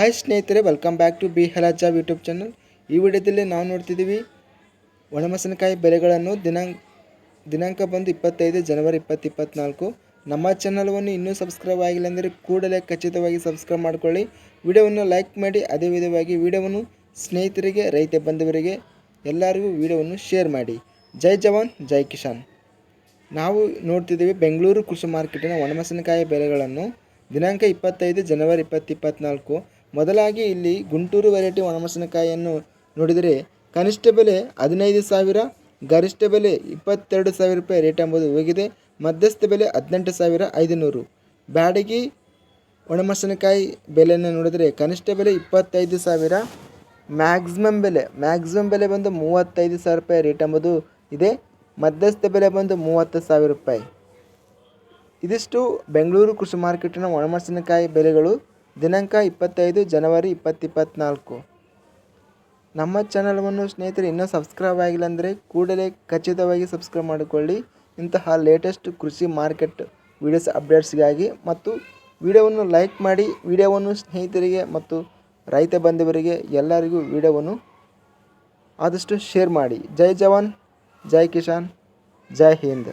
Hi ಸ್ನೇಹಿತರೆ welcome back to B Haraja YouTube channel ಈ ವಿಡಿಯೋದಲ್ಲಿ ನಾವು ನೋಡ್ತಿದ್ದೀವಿ ಒಣಮೆಣಸಿನಕಾಯಿ ಬೆಲೆಗಳನ್ನು ದಿನಾಂಕ ದಿನಾಂಕ ಬಂದು ಇಪ್ಪತ್ತೈದು ಜನವರಿ ಇಪ್ಪತ್ತು ಇಪ್ಪತ್ತ್ನಾಲ್ಕು ನಮ್ಮ ಚಾನಲ್ವನ್ನು ಇನ್ನೂ ಸಬ್ಸ್ಕ್ರೈಬ್ ಆಗಿಲ್ಲ ಅಂದರೆ ಕೂಡಲೇ ಖಚಿತವಾಗಿ ಸಬ್ಸ್ಕ್ರೈಬ್ ಮಾಡಿಕೊಳ್ಳಿ. ವಿಡಿಯೋವನ್ನು ಲೈಕ್ ಮಾಡಿ, ಅದೇ ವಿಧವಾಗಿ ವಿಡಿಯೋವನ್ನು ಸ್ನೇಹಿತರಿಗೆ, ರೈತ ಬಂಧುವರಿಗೆ, ಎಲ್ಲರಿಗೂ ವಿಡಿಯೋವನ್ನು ಶೇರ್ ಮಾಡಿ. ಜೈ ಜವಾನ್, ಜೈ ಕಿಸಾನ್. ನಾವು ನೋಡ್ತಿದ್ದೀವಿ ಬೆಂಗಳೂರು ಕೃಷಿ ಮಾರ್ಕೆಟಿನ ಒಣಮೆಣಸಿನಕಾಯಿ ಬೆಲೆಗಳನ್ನು ದಿನಾಂಕ ಇಪ್ಪತ್ತೈದು ಜನವರಿ ಇಪ್ಪತ್ತು ಇಪ್ಪತ್ತ್ನಾಲ್ಕು ಮೊದಲಾಗಿ ಇಲ್ಲಿ ಗುಂಟೂರು ವೆರೈಟಿ ಒಣಮೆಣಸಿನಕಾಯಿಯನ್ನು ನೋಡಿದರೆ ಕನಿಷ್ಠ ಬೆಲೆ ಹದಿನೈದು ಸಾವಿರ, ಗರಿಷ್ಠ ಬೆಲೆ ಇಪ್ಪತ್ತೆರಡು ಸಾವಿರ ರೂಪಾಯಿ ರೇಟ್ ಎಂಬುದು ಹೋಗಿದೆ. ಮಧ್ಯಸ್ಥ ಬೆಲೆ ಹದಿನೆಂಟು ಸಾವಿರ ಐದುನೂರು. ಬ್ಯಾಡಗಿ ಒಣಮೆಣಸಿನಕಾಯಿ ಬೆಲೆಯನ್ನು ನೋಡಿದರೆ ಕನಿಷ್ಠ ಬೆಲೆ ಇಪ್ಪತ್ತೈದು ಸಾವಿರ, ಮ್ಯಾಕ್ಸಿಮಮ್ ಬೆಲೆ ಮ್ಯಾಕ್ಸಿಮಮ್ ಬೆಲೆ ಬಂದು ಮೂವತ್ತೈದು ಸಾವಿರ ರೂಪಾಯಿ ರೇಟ್ ಎಂಬುದು ಇದೆ. ಮಧ್ಯಸ್ಥ ಬೆಲೆ ಬಂದು ಮೂವತ್ತು ಸಾವಿರ ರೂಪಾಯಿ. ಇದಿಷ್ಟು ಬೆಂಗಳೂರು ಕೃಷಿ ಮಾರ್ಕೆಟಿನ ಒಣಮೆಣಸಿನಕಾಯಿ ಬೆಲೆಗಳು. ದಿನಾಂಕ ಇಪ್ಪತ್ತೈದು ಜನವರಿ ಇಪ್ಪತ್ತು ಇಪ್ಪತ್ತ್ನಾಲ್ಕು ನಮ್ಮ ಚಾನಲ್ವನ್ನು ಸ್ನೇಹಿತರೆ ಇನ್ನೂ ಸಬ್ಸ್ಕ್ರೈಬ್ ಆಗಿಲ್ಲ ಅಂದರೆ ಕೂಡಲೇ ಖಚಿತವಾಗಿ ಸಬ್ಸ್ಕ್ರೈಬ್ ಮಾಡಿಕೊಳ್ಳಿ. ಇಂತಹ ಲೇಟೆಸ್ಟ್ ಕೃಷಿ ಮಾರ್ಕೆಟ್ ವಿಡಿಯೋಸ್ ಅಪ್ಡೇಟ್ಸ್ಗಾಗಿ ಮತ್ತು ವಿಡಿಯೋವನ್ನು ಲೈಕ್ ಮಾಡಿ, ವಿಡಿಯೋವನ್ನು ಸ್ನೇಹಿತರಿಗೆ ಮತ್ತು ರೈತ ಬಂಧುವರಿಗೆ ಎಲ್ಲರಿಗೂ ವಿಡಿಯೋವನ್ನು ಆದಷ್ಟು ಶೇರ್ ಮಾಡಿ. ಜೈ ಜವಾನ್, ಜೈ ಕಿಸಾನ್, ಜೈ ಹಿಂದ್.